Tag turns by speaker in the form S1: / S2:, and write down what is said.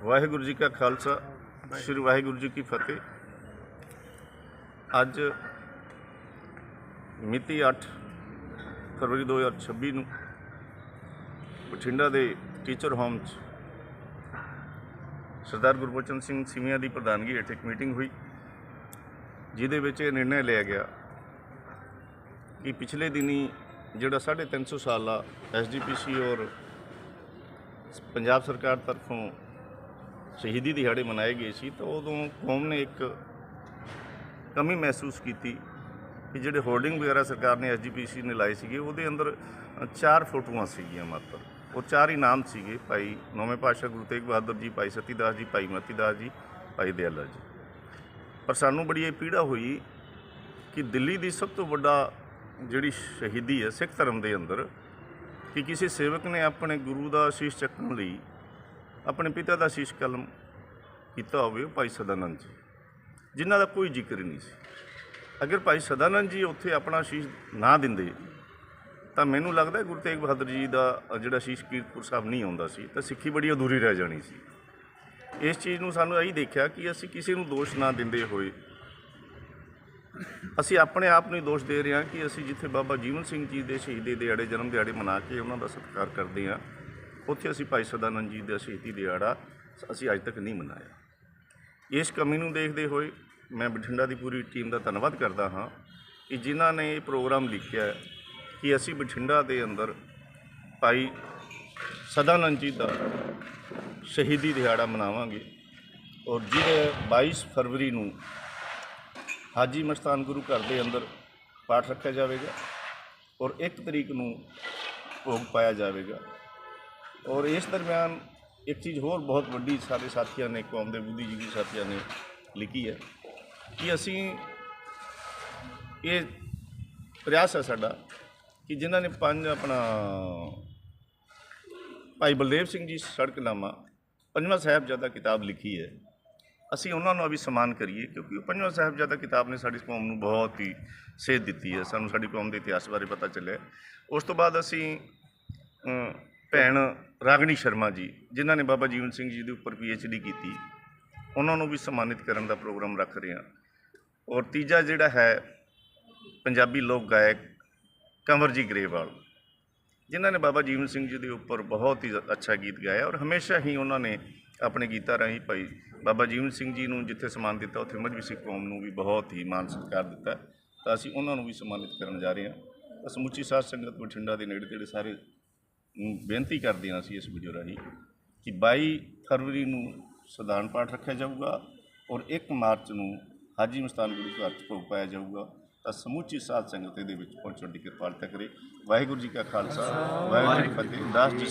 S1: ਵਾਹਿਗੁਰੂ ਜੀ ਕਾ ਖਾਲਸਾ, ਸ੍ਰੀ ਵਾਹਿਗੁਰੂ ਜੀ ਕੀ ਫਤਿਹ। ਅੱਜ ਮਿਤੀ 8 ਫਰਵਰੀ 2026 ਨੂੰ ਬਠਿੰਡਾ ਦੇ ਟੀਚਰ ਹੋਮ 'ਚ ਸਰਦਾਰ ਗੁਰਬਚਨ ਸਿੰਘ ਸਿਮੀਆ ਦੀ ਪ੍ਰਧਾਨਗੀ ਹੇਠ ਇੱਕ ਮੀਟਿੰਗ ਹੋਈ, ਜਿਹਦੇ ਵਿੱਚ ਇਹ ਨਿਰਣੈ ਲਿਆ ਗਿਆ ਕਿ ਪਿਛਲੇ ਦਿਨੀ ਜਿਹੜਾ 350 ਸਾਲਾ ਐਸਜੀਪੀਸੀ ਔਰ ਪੰਜਾਬ ਸਰਕਾਰ ਤਰਫੋਂ ਸ਼ਹੀਦੀ ਦਿਹਾੜੇ ਮਨਾਏ ਗਏ ਸੀ ਤਾਂ ਉਦੋਂ ਕੌਮ ਨੇ ਇੱਕ ਕਮੀ ਮਹਿਸੂਸ ਕੀਤੀ ਕਿ ਜਿਹੜੇ ਹੋਰਡਿੰਗ ਵਗੈਰਾ ਸਰਕਾਰ ਨੇ ਐਸਜੀਪੀਸੀ ਨੇ ਲਾਏ ਸੀਗੇ, ਉਹਦੇ ਅੰਦਰ ਚਾਰ ਫੋਟੋਆਂ ਸੀਗੀਆਂ ਮਾਤਰ। ਉਹ ਚਾਰ ਹੀ ਨਾਮ ਸੀਗੇ, ਭਾਈ ਨੌਵੇਂ ਪਾਤਸ਼ਾਹ ਗੁਰੂ ਤੇਗ ਬਹਾਦਰ ਜੀ, ਭਾਈ ਸਤੀਦਾਸ ਜੀ, ਭਾਈ ਮਤੀਦਾਸ ਜੀ, ਭਾਈ ਦਿਆਲਾ ਜੀ। ਪਰ ਸਾਨੂੰ ਬੜੀ ਇਹ ਪੀੜਾ ਹੋਈ ਕਿ ਦਿੱਲੀ ਦੀ ਸਭ ਤੋਂ ਵੱਡਾ ਜਿਹੜੀ ਸ਼ਹੀਦੀ ਹੈ ਸਿੱਖ ਧਰਮ ਦੇ ਅੰਦਰ, ਕਿ ਕਿਸੇ ਸੇਵਕ ਨੇ ਆਪਣੇ ਗੁਰੂ ਦਾ ਸ਼ੀਸ਼ ਚੱਕਣ ਲਈ ਆਪਣੇ ਪਿਤਾ ਦਾ ਸ਼ੀਸ਼ ਕਲਮ ਕੀਤਾ ਹੋਵੇ ਭਾਈ ਸਦਾਨੰਦ ਜੀ। ਜਿਨ੍ਹਾਂ ਦਾ ਕੋਈ ਜ਼ਿਕਰ ਨਹੀਂ ਸੀ। ਅਗਰ ਭਾਈ ਸਦਾਨੰਦ ਜੀ ਉੱਥੇ ਆਪਣਾ ਸ਼ੀਸ਼ ਨਾ ਦਿੰਦੇ, ਤਾਂ ਮੈਨੂੰ ਲੱਗਦਾ ਗੁਰੂ ਤੇਗ ਬਹਾਦਰ ਜੀ ਦਾ ਜਿਹੜਾ ਸ਼ੀਸ਼ ਕੀਰਤਪੁਰ ਸਾਹਿਬ ਨਹੀਂ ਆਉਂਦਾ ਸੀ, ਤਾਂ ਸਿੱਖੀ ਬੜੀ ਅਧੂਰੀ ਰਹਿ ਜਾਣੀ ਸੀ। ਇਸ ਚੀਜ਼ ਨੂੰ ਸਾਨੂੰ ਇਹੀ ਦੇਖਿਆ ਕਿ ਅਸੀਂ ਕਿਸੇ ਨੂੰ ਦੋਸ਼ ਨਾ ਦਿੰਦੇ ਹੋਏ, ਅਸੀਂ ਆਪਣੇ ਆਪ ਨੂੰ ਹੀ ਦੋਸ਼ ਦੇ ਰਹੇ ਹਾਂ ਕਿ ਅਸੀਂ ਜਿੱਥੇ ਬਾਬਾ ਜੀਵਨ ਸਿੰਘ ਜੀ ਦੇ ਸ਼ਹੀਦੀ ਦਿਹਾੜੇ, ਜਨਮ ਦਿਹਾੜੇ ਮਨਾ ਕੇ ਉਹਨਾਂ ਦਾ ਸਤਿਕਾਰ ਕਰਦੇ ਹਾਂ ਉੱਥੇ ਅਸੀਂ ਭਾਈ ਸਦਾਨੰਦ ਜੀ ਦਾ ਸ਼ਹੀਦੀ ਦਿਹਾੜਾ ਅਸੀਂ ਅੱਜ ਤੱਕ ਨਹੀਂ ਮਨਾਇਆ। ਇਸ ਕਮੀ ਨੂੰ ਦੇਖਦੇ ਹੋਏ ਮੈਂ ਬਠਿੰਡਾ ਦੀ ਪੂਰੀ ਟੀਮ ਦਾ ਧੰਨਵਾਦ ਕਰਦਾ ਹਾਂ ਕਿ ਜਿਨ੍ਹਾਂ ਨੇ ਇਹ ਪ੍ਰੋਗਰਾਮ ਲਿਖਿਆ ਕਿ ਅਸੀਂ ਬਠਿੰਡਾ ਦੇ ਅੰਦਰ ਭਾਈ ਸਦਾਨੰਦ ਜੀ ਦਾ ਸ਼ਹੀਦੀ ਦਿਹਾੜਾ ਮਨਾਵਾਂਗੇ ਔਰ ਜਿਹਦੇ 22 ਫਰਵਰੀ ਨੂੰ ਹਾਜੀ ਮਸਤਾਨ ਗੁਰੂ ਘਰ ਦੇ ਅੰਦਰ ਪਾਠ ਰੱਖਿਆ ਜਾਵੇਗਾ ਔਰ 1 ਤਰੀਕ ਨੂੰ ਭੋਗ ਪਾਇਆ ਜਾਵੇਗਾ। ਔਰ ਇਸ ਦਰਮਿਆਨ ਇੱਕ ਚੀਜ਼ ਹੋਰ ਬਹੁਤ ਵੱਡੀ ਸਾਡੇ ਸਾਥੀਆਂ ਨੇ ਕੌਮ ਦੇ ਬੁੱਧੀਜੀਵੀ ਸਾਥੀਆਂ ਨੇ ਲਿਖੀ ਹੈ ਕਿ ਅਸੀਂ ਇਹ ਪ੍ਰਯਾਸ ਹੈ ਸਾਡਾ ਕਿ ਜਿਨ੍ਹਾਂ ਨੇ ਪੰਜ ਆਪਣਾ ਭਾਈ ਬਲਦੇਵ ਸਿੰਘ ਜੀ ਸੜਕਨਾਮਾ ਪੰਜਵਾਂ ਸਾਹਿਬਜ਼ਾਦਾ ਕਿਤਾਬ ਲਿਖੀ ਹੈ। ਅਸੀਂ ਉਹਨਾਂ ਨੂੰ ਵੀ ਸਨਮਾਨ ਕਰੀਏ ਕਿਉਂਕਿ ਉਹ ਪੰਜਵਾਂ ਸਾਹਿਬਜ਼ਾਦਾ ਕਿਤਾਬ ਨੇ ਸਾਡੀ ਕੌਮ ਨੂੰ ਬਹੁਤ ਹੀ ਸੇਧ ਦਿੱਤੀ ਹੈ। ਸਾਨੂੰ ਸਾਡੀ ਕੌਮ ਦੇ ਇਤਿਹਾਸ ਬਾਰੇ ਪਤਾ ਚੱਲਿਆ। ਉਸ ਤੋਂ ਬਾਅਦ ਅਸੀਂ ਭੈਣ ਰਾਗਣੀ ਸ਼ਰਮਾ ਜੀ, ਜਿਨ੍ਹਾਂ ਨੇ ਬਾਬਾ ਜੀਵਨ ਸਿੰਘ ਜੀ ਦੇ ਉੱਪਰ ਡੀ ਕੀਤੀ। ਉਹਨਾਂ ਨੂੰ ਵੀ ਸਨਮਾਨਿਤ ਕਰਨ ਦਾ ਪ੍ਰੋਗਰਾਮ ਰੱਖ ਰਹੇ ਹਾਂ। ਔਰ ਤੀਜਾ ਜਿਹੜਾ ਹੈ, ਪੰਜਾਬੀ ਲੋਕ ਗਾਇਕ ਕੰਵਰਜੀ ਗਰੇਵਾਲ, ਜਿਨ੍ਹਾਂ ਨੇ ਬਾਬਾ ਜੀਵਨ ਸਿੰਘ ਜੀ ਦੇ ਉੱਪਰ ਬਹੁਤ ਹੀ ਅੱਛਾ ਗੀਤ ਗਾਇਆ ਔਰ ਹਮੇਸ਼ਾ ਹੀ ਉਹਨਾਂ ਨੇ ਆਪਣੇ ਗੀਤਾਂ ਰਾਹੀਂ ਭਾਈ ਬਾਬਾ ਜੀਵਨ ਸਿੰਘ ਜੀ ਨੂੰ ਜਿੱਥੇ ਸਨਮਾਨ ਦਿੱਤਾ, ਉੱਥੇ ਮਜਬੀ ਸਿੱਖ ਕੌਮ ਨੂੰ ਵੀ ਬਹੁਤ ਹੀ ਮਾਨ ਸਤਿਕਾਰ ਦਿੱਤਾ। ਤਾਂ ਅਸੀਂ ਉਹਨਾਂ ਨੂੰ ਵੀ ਸਨਮਾਨਿਤ ਕਰਨ ਜਾ ਰਹੇ ਹਾਂ। ਤਾਂ ਸਮੁੱਚੀ ਸਾਧ ਸੰਗਤ ਬਠਿੰਡਾ ਦੇ ਨੇੜੇ ਤੇੜੇ ਸਾਰੇ ਨੂੰ ਬੇਨਤੀ ਕਰਦੇ ਹਾਂ ਅਸੀਂ ਇਸ ਵੀਡੀਓ ਰਾਹੀਂ ਕਿ 22 ਫਰਵਰੀ ਨੂੰ ਸਦਾਨ ਪਾਠ ਰੱਖਿਆ ਜਾਊਗਾ ਔਰ 1 ਮਾਰਚ ਨੂੰ ਹਾਜੀ ਮਸਤਾਨ ਗੁਰੂ ਘਰ 'ਚ ਭੋਗ ਪਾਇਆ ਜਾਊਗਾ ਤਾਂ ਸਮੁੱਚੀ ਸਾਧ ਸੰਗਤ ਦੇ ਵਿੱਚ ਪਹੁੰਚਣ ਦੀ ਕਿਰਪਾਲਤਾ ਕਰੇ। ਵਾਹਿਗੁਰੂ ਜੀ ਕਾ ਖਾਲਸਾ, ਵਾਹਿਗੁਰੂ ਜੀ ਕੀ ਫਤਿਹ। ਦਾਸ ਜੀ